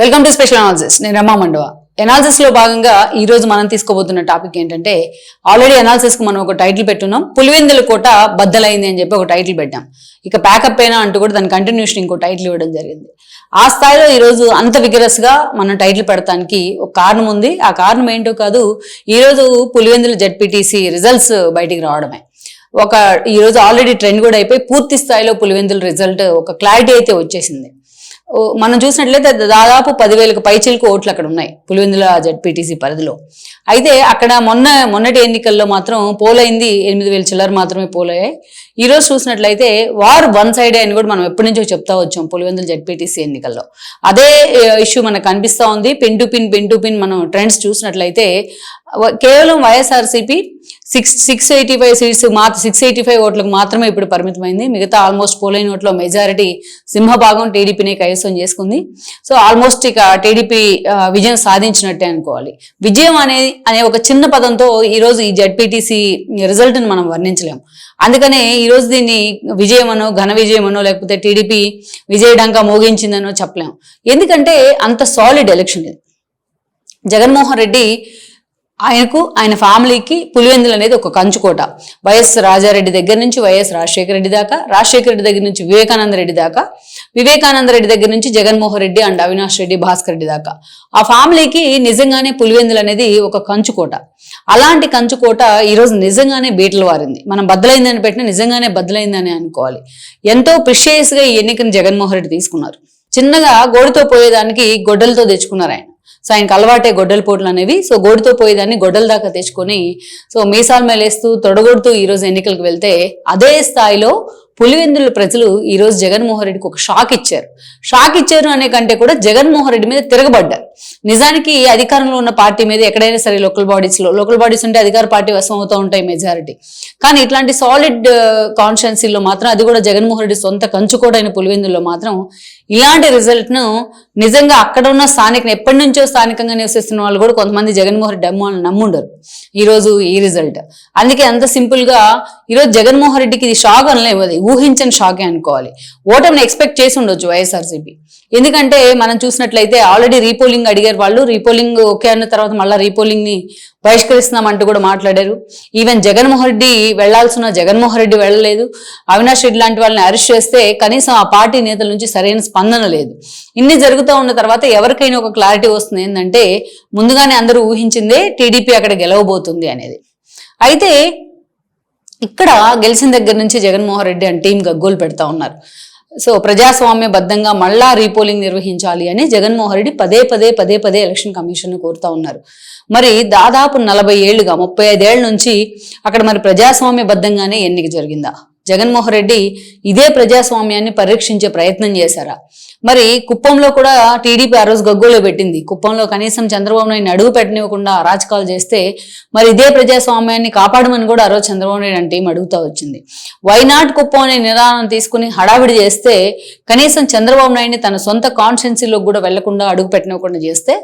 Welcome to special analysis నేను రమా మండవ. ఎనాలిసిస్లో భాగంగా ఈ రోజు మనం తీసుకోబోతున్న టాపిక్ ఏంటంటే ఆల్రెడీ అనాలిసిస్కు మనం ఒక టైటిల్ పెట్టున్నాం. పులివెందుల కోట బద్దలైంది అని చెప్పి ఒక టైటిల్ పెట్టాం. ఇక ప్యాకప్ అయినా అంటూ కూడా దాని కంటిన్యూషన్ ఇంకో టైటిల్ ఇవ్వడం జరిగింది. ఆ స్థాయిలో ఈ రోజు అంత విగరస్గా మనం టైటిల్ పెడతానికి ఒక కారణం ఉంది. ఆ కారణం ఏంటో కాదు ఈ రోజు పులివెందుల జడ్పీటీసీ రిజల్ట్స్ బయటికి రావడమే. ఒక ఈరోజు ఆల్రెడీ ట్రెండ్ కూడా అయిపోయి పూర్తి స్థాయిలో పులివెందుల రిజల్ట్ ఒక క్లారిటీ అయితే వచ్చేసింది. మనం చూసినట్లయితే దాదాపు పదివేలకు పైచిలకు ఓట్లు అక్కడ ఉన్నాయి పులివెందుల జడ్పీటీసీ పరిధిలో. అయితే అక్కడ మొన్న మొన్నటి ఎన్నికల్లో మాత్రం పోలైంది ఎనిమిది వేల చిల్లర మాత్రమే పోలయ్యాయి. ఈ రోజు చూసినట్లయితే వార్ వన్ సైడ్ అని కూడా మనం ఎప్పటి నుంచో చెప్తా వచ్చాం పులివెందుల జడ్పీటీసీ ఎన్నికల్లో. అదే ఇష్యూ మనకు కనిపిస్తా ఉంది. Pin to pin pin to pin మనం ట్రెండ్స్ చూసినట్లయితే కేవలం YSRCP six six eighty five seats మాత్రం సిక్స్ ఎయిటీ ఫైవ్ ఓట్లకు మాత్రమే ఇప్పుడు పరిమితమైంది. మిగతా ఆల్మోస్ట్ పోలైన ఓట్లో మెజారిటీ సింహభాగం టీడీపీని కైవసం చేసుకుంది. సో ఆల్మోస్ట్ ఇక టీడీపీ విజయం సాధించినట్టే అనుకోవాలి. విజయం అనే అనే ఒక చిన్న పదంతో ఈరోజు ఈ జడ్పీటీసీ రిజల్ట్ని మనం వర్ణించలేం. అందుకనే ఈ రోజు దీన్ని విజయమనో ఘన విజయమనో లేకపోతే టీడీపీ విజయడంక మోగించిందనో చెప్పలేం. ఎందుకంటే అంత సాలిడ్ ఎలక్షన్ ఇది. జగన్మోహన్ రెడ్డి ఆయనకు ఆయన ఫ్యామిలీకి పులివెందులు అనేది ఒక కంచుకోట. వైఎస్ రాజారెడ్డి దగ్గర నుంచి వైఎస్ రాజశేఖర రెడ్డి దాకా రాజశేఖర రెడ్డి దగ్గర నుంచి వివేకానంద రెడ్డి దాకా వివేకానంద రెడ్డి దగ్గర నుంచి జగన్మోహన్ రెడ్డి అండ్ అవినాష్ రెడ్డి భాస్కర్ రెడ్డి దాకా. ఆ ఫ్యామిలీకి నిజంగానే పులివెందులు అనేది ఒక కంచుకోట. అలాంటి కంచుకోట ఈరోజు నిజంగానే బీటలు వారింది. మనం బద్దలైందని పెట్టిన నిజంగానే బద్దలైందని అనుకోవాలి. ఎంతో ప్రిషియస్గా ఈ ఎన్నికను జగన్మోహన్ రెడ్డి తీసుకున్నారు. చిన్నగా గోడితో పోయేదానికి గొడ్డలతో తెచ్చుకున్నారు ఆయన. సో ఆయనకు అలవాటే గొడ్డల పోట్లు అనేవి. సో గోడుతో పోయేదాన్ని గొడ్డల దాకా తెచ్చుకొని సో మీసాల మేలేస్తూ తొడగొడుతూ ఈ రోజు ఎన్నికలకు వెళ్తే అదే స్థాయిలో పులివెందుల ప్రజలు ఈరోజు జగన్మోహన్ రెడ్డికి ఒక షాక్ ఇచ్చారు. షాక్ ఇచ్చారు అనే కంటే కూడా జగన్మోహన్ రెడ్డి మీద తిరగబడ్డారు. నిజానికి అధికారంలో ఉన్న పార్టీ మీద ఎక్కడైనా సరే లోకల్ బాడీస్లో లోకల్ బాడీస్ ఉంటే అధికార పార్టీ వశం అవుతూ ఉంటాయి మెజారిటీ కానీ ఇట్లాంటి సాలిడ్ కాన్స్టిట్యున్సీలో uh, మాత్రం అది కూడా జగన్మోహన్ రెడ్డి సొంత కంచుకోడైన పులివెందుల్లో మాత్రం ఇలాంటి రిజల్ట్ను నిజంగా అక్కడ ఉన్న స్థానిక ఎప్పటి నుంచో స్థానికంగా నివసిస్తున్న వాళ్ళు కూడా కొంతమంది జగన్మోహన్ రెడ్డి అమ్మ వాళ్ళని నమ్ముండరు ఈ రోజు ఈ రిజల్ట్ అందుకే అంత సింపుల్గా ఈరోజు జగన్మోహన్ రెడ్డికి ఇది షాక్ అనలేము అది. ఊహించని షాకే అనుకోవాలి. ఓటమిని ఎక్స్పెక్ట్ చేసి ఉండొచ్చు వైఎస్ఆర్సీపీ. ఎందుకంటే మనం చూసినట్లయితే ఆల్రెడీ రీపోలింగ్ అడిగారు వాళ్ళు. రీపోలింగ్ ఓకే అన్న తర్వాత మళ్ళీ రీపోలింగ్ని బహిష్కరిస్తున్నామంటూ కూడా మాట్లాడారు. ఈవెన్ జగన్మోహన్ రెడ్డి వెళ్ళాల్సిన జగన్మోహన్ రెడ్డి వెళ్ళలేదు. అవినాష్ రెడ్డి లాంటి వాళ్ళని అరెస్ట్ చేస్తే కనీసం ఆ పార్టీ నేతల నుంచి సరైన స్పందన లేదు. ఇన్ని జరుగుతూ ఉన్న తర్వాత ఎవరికైనా ఒక క్లారిటీ వస్తుంది ఏంటంటే ముందుగానే అందరూ ఊహించిందే టీడీపీ అక్కడ గెలవబోతుంది అనేది. అయితే ఇక్కడ గెలిచిన దగ్గర నుంచి జగన్మోహన్ రెడ్డి అండ్ టీం గగ్గోలు పెడతా ఉన్నారు. సో ప్రజాస్వామ్యబద్ధంగా మళ్ళా రీపోలింగ్ నిర్వహించాలి అని జగన్మోహన్ రెడ్డి పదే పదే పదే పదే ఎలక్షన్ కమిషన్ కోరుతా ఉన్నారు. మరి దాదాపు నలభై ఏళ్ళుగా ముప్పై ఐదేళ్ళ నుంచి అక్కడ మరి ప్రజాస్వామ్యబద్ధంగానే ఎన్నిక జరిగిందా? జగన్మోహన్ రెడ్డి ఇదే ప్రజాస్వామ్యాన్ని పరీక్షించే ప్రయత్నం చేశారా? మరి కుప్పంలో కూడా టీడీపీ ఆ రోజు గగ్గోలో పెట్టింది. కుప్పంలో కనీసం చంద్రబాబు నాయుడు అడుగు పెట్టనివ్వకుండా అరాచకాలు చేస్తే మరి ఇదే ప్రజాస్వామ్యాన్ని కాపాడమని కూడా ఆ రోజు చంద్రబాబు నాయుడు అంటే టీం అడుగుతా వచ్చింది. వైనాట్ కుప్పం అనే నిదానం తీసుకుని హడావిడి చేస్తే కనీసం చంద్రబాబు నాయుడిని తన సొంత కాన్స్టిట్యున్సీలోకి కూడా వెళ్ళకుండా అడుగు పెట్టనివ్వకుండా చేస్తే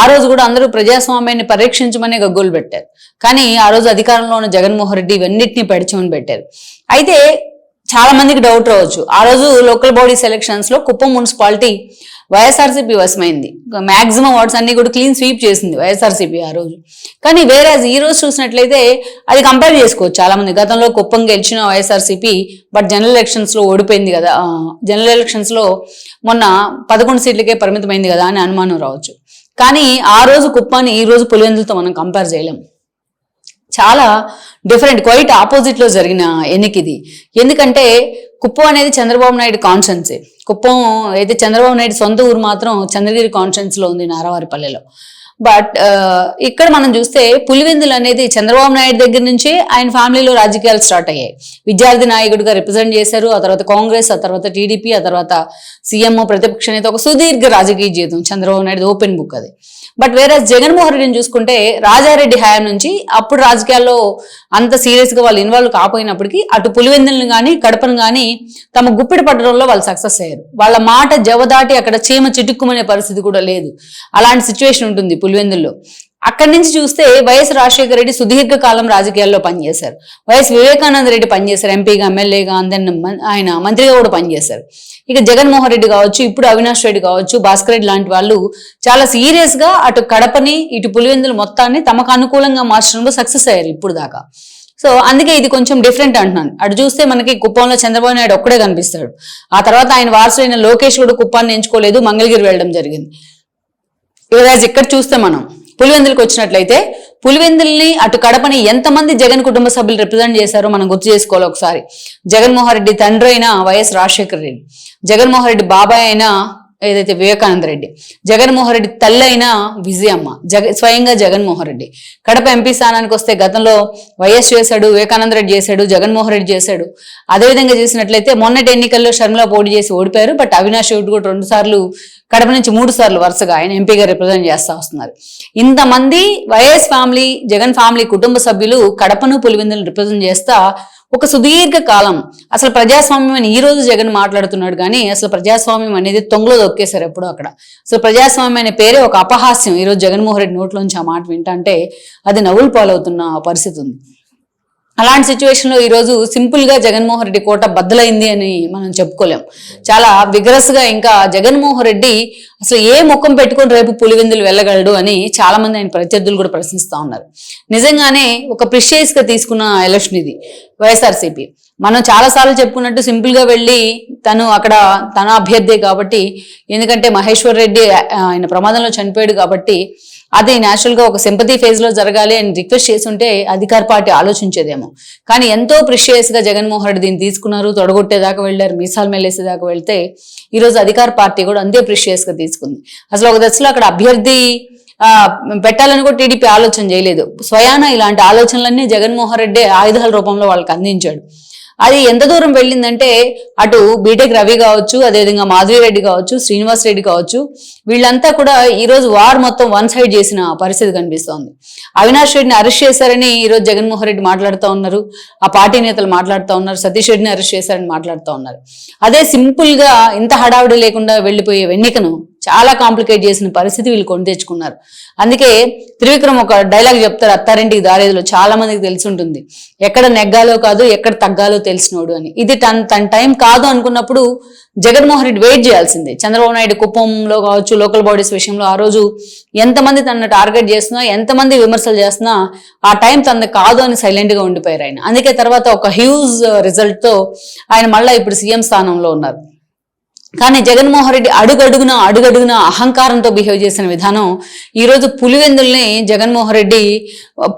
ఆ రోజు కూడా అందరూ ప్రజాస్వామ్యాన్ని పరీక్షించమనే గగ్గోలు పెట్టారు. కానీ ఆ రోజు అధికారంలో ఉన్న జగన్మోహన్ రెడ్డి ఇవన్నింటినీ పెడచమని పెట్టారు. అయితే చాలా మందికి డౌట్ రావచ్చు. ఆ రోజు లోకల్ బాడీ సెలక్షన్స్లో కుప్పం మున్సిపాలిటీ వైఎస్ఆర్సీపీ వశమైంది. మాక్సిమం వార్డ్స్ అన్ని కూడా క్లీన్ స్వీప్ చేసింది వైఎస్ఆర్సీపీ ఆ రోజు. కానీ వేరే ఈ రోజు చూసినట్లయితే అది కంపేర్ చేసుకోవచ్చు చాలా మంది. గతంలో కుప్పం గెలిచిన వైఎస్ఆర్సీపీ బట్ జనరల్ ఎలక్షన్స్లో ఓడిపోయింది కదా. జనరల్ ఎలక్షన్స్లో మొన్న పదకొండు సీట్లకే పరిమితమైంది కదా అని అనుమానం రావచ్చు. కానీ ఆ రోజు కుప్పాన్ని ఈ రోజు పులివెందులతో మనం కంపేర్ చేయలేం. చాలా డిఫరెంట్ క్వైట్ ఆపోజిట్లో జరిగిన ఎన్నిక ఇది ఎందుకంటే కుప్పం అనేది చంద్రబాబు నాయుడు కాన్షన్సే కుప్పం అయితే చంద్రబాబు నాయుడు సొంత ఊరు మాత్రం చంద్రగిరి కాన్స్టెన్స్లో ఉంది నారావారిపల్లెలో. బట్ uh, ఇక్కడ మనం చూస్తే పులివెందులు అనేది చంద్రబాబు నాయుడు దగ్గర నుంచి ఆయన ఫ్యామిలీలో రాజకీయాలు స్టార్ట్ అయ్యాయి. విద్యార్థి నాయకుడిగా రిప్రజెంట్ చేశారు ఆ తర్వాత కాంగ్రెస్ ఆ తర్వాత టీడీపీ ఆ తర్వాత సీఎం ప్రతిపక్ష నేత ఒక సుదీర్ఘ రాజకీయ జీవితం చంద్రబాబు నాయుడు ఓపెన్ బుక్ అది. బట్ వేరే జగన్మోహన్ రెడ్డిని చూసుకుంటే రాజారెడ్డి హయాం నుంచి అప్పుడు రాజకీయాల్లో అంత సీరియస్గా వాళ్ళు ఇన్వాల్వ్ కాపోయినప్పటికీ అటు పులివెందులను కానీ కడపను కానీ తమ గుప్పిడి పట్టడంలో వాళ్ళు సక్సెస్ అయ్యారు. వాళ్ళ మాట జవదాటి అక్కడ చీమ చిటుక్కుమనే పరిస్థితి కూడా లేదు. అలాంటి సిచ్యువేషన్ ఉంటుంది పులివెందుల్లో. అక్కడి నుంచి చూస్తే వైఎస్ రాజశేఖర రెడ్డి సుదీర్ఘ కాలం రాజకీయాల్లో పనిచేశారు. వైఎస్ వివేకానంద రెడ్డి పనిచేశారు ఎంపీగా ఎమ్మెల్యేగా అందరిని ఆయన మంత్రిగా కూడా పనిచేశారు. ఇక జగన్మోహన్ రెడ్డి కావచ్చు ఇప్పుడు అవినాష్ రెడ్డి కావచ్చు భాస్కర్ రెడ్డి లాంటి వాళ్ళు చాలా సీరియస్గా అటు కడపని ఇటు పులివెందులు మొత్తాన్ని తమకు అనుకూలంగా మార్చడంలో సక్సెస్ అయ్యారు ఇప్పుడు దాకా. సో అందుకే ఇది కొంచెం డిఫరెంట్ అంటున్నాను. అటు చూస్తే మనకి కుప్పంలో చంద్రబాబు నాయుడు ఒక్కడే కనిపిస్తాడు. ఆ తర్వాత ఆయన వారసుడైన లోకేష్ కూడా కుప్పాన్ని ఎంచుకోలేదు మంగళగిరి వెళ్ళడం జరిగింది. ఇవరాజ్ ఇక్కడ చూస్తే మనం. పులివెందులకు వచ్చినట్లయితే పులివెందుల్ని అటు కడపని ఎంతమంది జగన్ కుటుంబ సభ్యులు రిప్రజెంట్ చేశారో మనం గుర్తు చేసుకోవాలి ఒకసారి. జగన్మోహన్ రెడ్డి తండ్రి అయిన వైఎస్ రాజశేఖర రెడ్డి జగన్మోహన్ రెడ్డి బాబాయ్ అయిన ఏదైతే వివేకానంద రెడ్డి జగన్మోహన్ రెడ్డి తల్లి అయిన విజయమ్మ జగ స్వయంగా జగన్మోహన్ రెడ్డి. కడప ఎంపీ స్థానానికి వస్తే గతంలో వైఎస్ చేశాడు వివేకానంద రెడ్డి చేశాడు జగన్మోహన్ రెడ్డి చేశాడు. అదేవిధంగా చేసినట్లయితే మొన్నటి ఎన్నికల్లో షర్మిల పోటీ చేసి ఓడిపోయారు బట్ అవినాష్ రెడ్డి కూడా రెండు సార్లు కడప నుంచి మూడు సార్లు వరుసగా ఆయన ఎంపీగా రిప్రజెంట్ చేస్తా వస్తున్నారు. ఇంతమంది వైఎస్ ఫ్యామిలీ జగన్ ఫ్యామిలీ కుటుంబ సభ్యులు కడపను పులివెందులు రిప్రజెంట్ చేస్తా ఒక సుదీర్ఘ కాలం. అసలు ప్రజాస్వామ్యం అని ఈ రోజు జగన్ మాట్లాడుతున్నాడు కానీ అసలు ప్రజాస్వామ్యం అనేది తొంగలో దొక్కేశారు ఎప్పుడో అక్కడ. అసలు ప్రజాస్వామ్యం అనే పేరే ఒక అపహాస్యం. ఈ రోజు జగన్మోహన్ రెడ్డి నోట్లోంచి ఆ మాట వింటంటే అది నవ్వులు పాలవుతున్న పరిస్థితి ఉంది. అలాంటి సిచ్యువేషన్లో ఈరోజు సింపుల్గా జగన్మోహన్ రెడ్డి కోట బద్దలైంది అని మనం చెప్పుకోలేం. చాలా విగరస్గా ఇంకా జగన్మోహన్ రెడ్డి అసలు ఏ ముఖం పెట్టుకొని రేపు పులివెందులు వెళ్ళగలడు అని చాలా మంది ఆయన ప్రత్యర్థులు కూడా ప్రశ్నిస్తూ ఉన్నారు. నిజంగానే ఒక ప్రిషియస్గా తీసుకున్న ఎలక్షన్ ఇది వైఎస్ఆర్సీపీ. మనం చాలాసార్లు చెప్పుకున్నట్టు సింపుల్గా వెళ్ళి తను అక్కడ తన అభ్యర్థి కాబట్టి ఎందుకంటే మహేశ్వర్ రెడ్డి ఆయన ప్రమాదంలో చనిపోయాడు కాబట్టి అది న్యాచురల్గా ఒక సింపతి ఫేజ్లో జరగాలి అని రిక్వెస్ట్ చేసి ఉంటే అధికార పార్టీ ఆలోచించేదేమో. కానీ ఎంతో ప్రిషియస్గా జగన్మోహన్ రెడ్డి దీన్ని తీసుకున్నారు తొడగొట్టేదాకా వెళ్ళారు మీసాలు మెల్లేసేదాకా వెళ్తే ఈరోజు అధికార పార్టీ కూడా అంతే ప్రిషియస్గా తీసుకుంది. అసలు ఒక దశలో అక్కడ అభ్యర్థి ఆ పెట్టాలని కూడా టీడీపీ ఆలోచన చేయలేదు. స్వయాన ఇలాంటి ఆలోచనలన్నీ జగన్మోహన్ రెడ్డి ఆయుధాల రూపంలో వాళ్ళకి అందించాడు. అది ఎంత దూరం వెళ్ళిందంటే అటు బీటెక్ రవి కావచ్చు అదేవిధంగా మాధవి రెడ్డి కావచ్చు శ్రీనివాస్ రెడ్డి కావచ్చు వీళ్ళంతా కూడా ఈరోజు వార్ మొత్తం వన్ సైడ్ చేసిన పరిస్థితి కనిపిస్తోంది. అవినాష్ రెడ్డిని అరెస్ట్ చేశారని ఈ రోజు జగన్మోహన్ రెడ్డి మాట్లాడుతూ ఉన్నారు ఆ పార్టీ నేతలు మాట్లాడుతూ ఉన్నారు సతీష్ రెడ్డిని అరెస్ట్ చేశారని మాట్లాడుతూ ఉన్నారు. అదే సింపుల్గా ఇంత హడావిడి లేకుండా వెళ్ళిపోయే ఎన్నికను చాలా కాంప్లికేట్ చేసిన పరిస్థితి వీళ్ళు కొని తెచ్చుకున్నారు. అందుకే త్రివిక్రమ్ ఒక డైలాగ్ చెప్తారు అత్తారింటికి దారేదిలో చాలా మందికి తెలిసి ఉంటుంది. ఎక్కడ నెగ్గాలో కాదు ఎక్కడ తగ్గాలో తెలిసినోడు అని. ఇది తన తన టైం కాదు అనుకున్నప్పుడు జగన్మోహన్ రెడ్డి వెయిట్ చేయాల్సిందే. చంద్రబాబు నాయుడు కుప్పంలో కావచ్చు లోకల్ బాడీస్ విషయంలో ఆ రోజు ఎంతమంది తనను టార్గెట్ చేస్తున్నా ఎంతమంది విమర్శలు చేస్తున్నా ఆ టైం తనది కాదు అని సైలెంట్గా ఉండిపోయారు ఆయన. అందుకే తర్వాత ఒక హ్యూజ్ రిజల్ట్తో ఆయన మళ్ళీ ఇప్పుడు సీఎం స్థానంలో ఉన్నారు. కానీ జగన్మోహన్ రెడ్డి అడుగడుగున అడుగడుగున అహంకారంతో బిహేవ్ చేసిన విధానం ఈరోజు పులివెందుల్ని జగన్మోహన్ రెడ్డి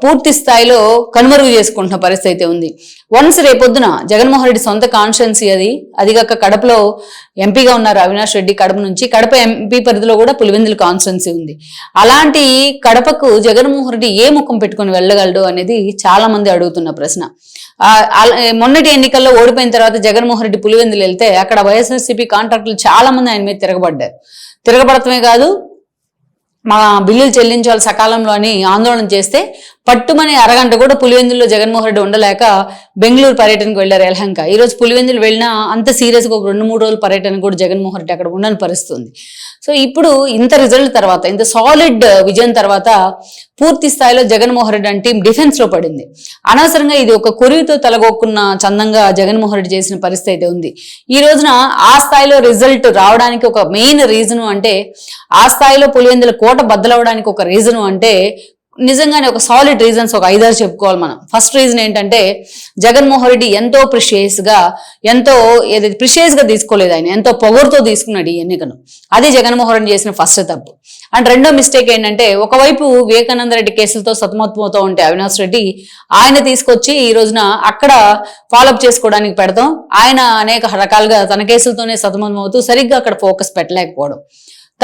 పూర్తి స్థాయిలో కనుమరుగు చేసుకుంటున్న పరిస్థితి అయితే ఉంది. వన్స్ రేపొద్దున జగన్మోహన్ రెడ్డి సొంత కాన్స్టిట్యున్సీ అది అదిగాక కడపలో ఎంపీగా ఉన్నారు అవినాష్ రెడ్డి కడప నుంచి. కడప ఎంపీ పరిధిలో కూడా పులివెందుల కాన్స్టిట్యున్సీ ఉంది. అలాంటి కడపకు జగన్మోహన్ రెడ్డి ఏ ముఖం పెట్టుకొని వెళ్ళగలడు అనేది చాలా మంది అడుగుతున్న ప్రశ్న. మొన్నటి ఎన్నికల్లో ఓడిపోయిన తర్వాత జగన్మోహన్ రెడ్డి పులివెందులు వెళ్తే అక్కడ వైఎస్ఆర్సీపీ కాంట్రాక్టులు చాలా మంది ఆయన మీద తిరగబడ్డారు. తిరగబడటమే కాదు మా బిల్లులు చెల్లించాలి సకాలంలో అని ఆందోళన చేస్తే పట్టుమని అరగంట కూడా పులివెందుల్లో జగన్మోహన్ రెడ్డి ఉండలేక బెంగళూరు పర్యటనకు వెళ్ళారు ఎలహంక. ఈ రోజు పులివెందులు వెళ్ళినా అంత సీరియస్గా ఒక రెండు మూడు రోజుల పర్యటన కూడా జగన్మోహన్ రెడ్డి అక్కడ ఉండని పరిస్థితుంది. సో ఇప్పుడు ఇంత రిజల్ట్ తర్వాత ఇంత సాలిడ్ విజయం తర్వాత పూర్తి స్థాయిలో జగన్మోహన్ రెడ్డి అంటే టీం డిఫెన్స్లో పడింది. అనవసరంగా ఇది ఒక కొరివితో తలగొక్కున్న చందంగా జగన్మోహన్ రెడ్డి చేసిన పరిస్థితి అయితే ఉంది. ఈ రోజున ఆ స్థాయిలో రిజల్ట్ రావడానికి ఒక మెయిన్ రీజన్ అంటే ఆ స్థాయిలో పులివెందుల కోట బద్దలవడానికి ఒక రీజన్ అంటే నిజంగానే ఒక సాలిడ్ రీజన్స్ ఒక ఐదారు చెప్పుకోవాలి మనం. ఫస్ట్ రీజన్ ఏంటంటే జగన్మోహన్ రెడ్డి ఎంతో ప్రిషియస్గా ఎంతో ఏదైతే ప్రిషియస్గా తీసుకోలేదు ఆయన. ఎంతో పొగరుతో తీసుకున్నాడు ఈ ఎన్నికను. అది జగన్మోహన్ రెడ్డి చేసిన ఫస్ట్ తప్పు. అండ్ రెండో మిస్టేక్ ఏంటంటే ఒకవైపు వివేకానంద రెడ్డి కేసులతో సతమతమవుతూ ఉంటే అవినాష్ రెడ్డి ఆయన తీసుకొచ్చి ఈ రోజున అక్కడ ఫాలోఅప్ చేసుకోవడానికి పెడతాం. ఆయన అనేక రకాలుగా తన కేసులతోనే సతమతమవుతూ సరిగ్గా అక్కడ ఫోకస్ పెట్టలేకపోవడం.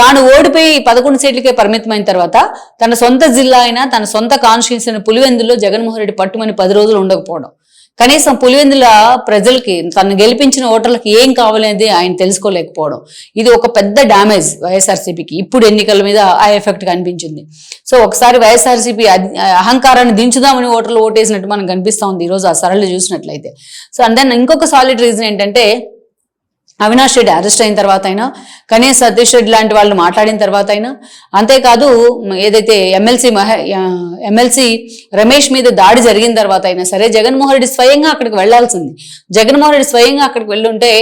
తాను ఓడిపోయి పదకొండు సీట్లకే పరిమితమైన తర్వాత తన సొంత జిల్లా అయినా తన సొంత కాన్స్టిట్యూన్స్ అయిన పులివెందుల్లో జగన్మోహన్ రెడ్డి పట్టుమని పది రోజులు ఉండకపోవడం. కనీసం పులివెందుల ప్రజలకి తను గెలిపించిన ఓటర్లకు ఏం కావాలనేది ఆయన తెలుసుకోలేకపోవడం. ఇది ఒక పెద్ద డ్యామేజ్ వైఎస్ఆర్సీపీకి. ఇప్పుడు ఎన్నికల మీద ఆ ఎఫెక్ట్ కనిపించింది. సో ఒకసారి వైఎస్ఆర్సీపీ అహంకారాన్ని దించుదామని ఓటర్లు ఓటేసినట్టు మనకు కనిపిస్తూ ఉంది ఈరోజు ఆ సరళి చూసినట్లయితే. సో అండ్ దెన్ ఇంకొక సాలిడ్ రీజన్ ఏంటంటే అవినాష్ రెడ్డి అరెస్ట్ అయిన తర్వాత అయినా కనీస సతీష్ రెడ్డి లాంటి వాళ్ళు మాట్లాడిన తర్వాత అయినా అంతేకాదు ఏదైతే ఎమ్మెల్సీ మహ ఎమ్మెల్సీ రమేష్ మీద దాడి జరిగిన తర్వాత అయినా సరే జగన్మోహన్ రెడ్డి స్వయంగా అక్కడికి వెళ్ళాల్సింది జగన్మోహన్ రెడ్డి స్వయంగా అక్కడికి వెళ్ళుంటే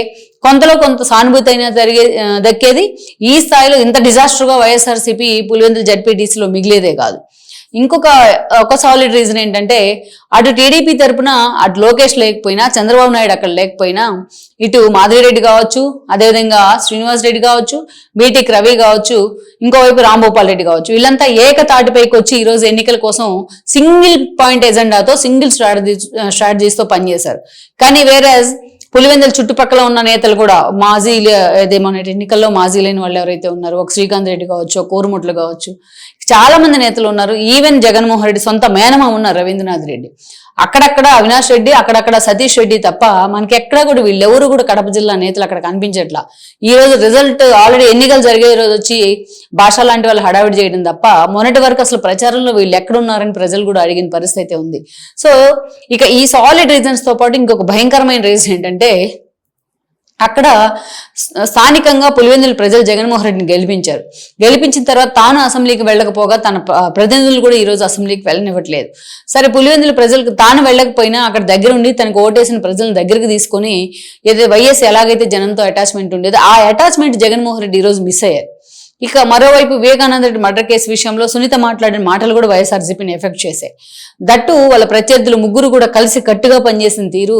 కొంతలో కొంత సానుభూతి అయినా జరిగే దక్కేది. ఈ స్థాయిలో ఇంత డిజాస్టర్గా వైఎస్ఆర్సీపీ పులివెందుల జడ్పీటీసీలో మిగిలేదే కాదు. ఇంకొక ఒక సాలిడ్ రీజన్ ఏంటంటే అటు టీడీపీ తరపున అటు లోకేష్ లేకపోయినా చంద్రబాబు నాయుడు అక్కడ లేకపోయినా ఇటు మాధవిరెడ్డి కావచ్చు అదేవిధంగా శ్రీనివాస్ రెడ్డి కావచ్చు బీటిక్ రవి కావచ్చు ఇంకోవైపు రాంభూపాల్ రెడ్డి కావచ్చు. వీళ్ళంతా ఏకతాటిపైకి వచ్చి ఈరోజు ఎన్నికల కోసం సింగిల్ పాయింట్ ఎజెండాతో సింగిల్ స్ట్రాటజీ స్ట్రాటజీస్తో పనిచేశారు. కానీ వేరే పులివెందుల చుట్టుపక్కల ఉన్న నేతలు కూడా మాజీ మన ఎన్నికల్లో మాజీ లేని వాళ్ళు ఎవరైతే ఉన్నారో ఒక శ్రీకాంత్ రెడ్డి కావచ్చు ఒక కోరుముట్లు కావచ్చు చాలా మంది నేతలు ఉన్నారు. ఈవెన్ జగన్మోహన్ రెడ్డి సొంత మేనమా ఉన్నారు రవీంద్రనాథ్ రెడ్డి. అక్కడక్కడ అవినాష్ రెడ్డి అక్కడక్కడ సతీష్ రెడ్డి తప్ప మనకి ఎక్కడ కూడా వీళ్ళెవరు కూడా కడప జిల్లా నేతలు అక్కడ కనిపించట్లా. ఈ రోజు రిజల్ట్ ఆల్రెడీ ఎన్నికలు జరిగే రోజు వచ్చి భాష లాంటి వాళ్ళు హడావిడి చేయడం తప్ప మొన్నటి వరకు అసలు ప్రచారంలో వీళ్ళు ఎక్కడున్నారని ప్రజలు కూడా అడిగిన పరిస్థితి అయితే ఉంది. సో ఇక ఈ సాలిడ్ రీజన్స్తో పాటు ఇంకొక భయంకరమైన రీజన్ ఏంటంటే అక్కడ స్థానికంగా పులివెందుల ప్రజలు జగన్మోహన్ రెడ్డిని గెలిపించారు. గెలిపించిన తర్వాత తాను అసెంబ్లీకి వెళ్ళకపోగా తన ప్రతినిధులు కూడా ఈ రోజు అసెంబ్లీకి వెళ్ళనివ్వట్లేదు. సరే పులివెందుల ప్రజలకు తాను వెళ్ళకపోయినా అక్కడ దగ్గర ఉండి తనకు ఓటేసిన ప్రజలను దగ్గరికి తీసుకొని ఏదైతే వైఎస్ ఎలాగైతే జనంతో అటాచ్మెంట్ ఉండేదో ఆ అటాచ్మెంట్ జగన్మోహన్ రెడ్డి ఈ రోజు మిస్ అయ్యారు. ఇక మరోవైపు వివేకానంద రెడ్డి మర్డర్ కేసు విషయంలో సునీత మాట్లాడిన మాటలు కూడా వైఎస్ఆర్సీపీని ఎఫెక్ట్ చేశాయి. దట్టు వాళ్ళ ప్రత్యర్థులు ముగ్గురు కూడా కలిసి కట్టుగా పనిచేసిన తీరు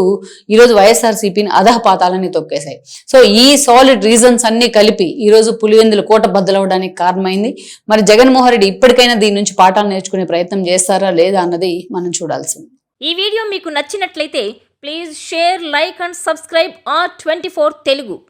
ఈరోజు వైఎస్ఆర్సీపీని అధహపాతాలని తొక్కేశాయి. సో ఈ సాలిడ్ రీజన్స్ అన్ని కలిపి ఈరోజు పులివెందులు కోట బద్దలవడానికి కారణమైంది. మరి జగన్మోహన్ రెడ్డి ఇప్పటికైనా దీని నుంచి పాఠాలు నేర్చుకునే ప్రయత్నం చేస్తారా లేదా అన్నది మనం చూడాల్సింది. ఈ వీడియో మీకు నచ్చినట్లయితే please share like and subscribe R twenty Telugu.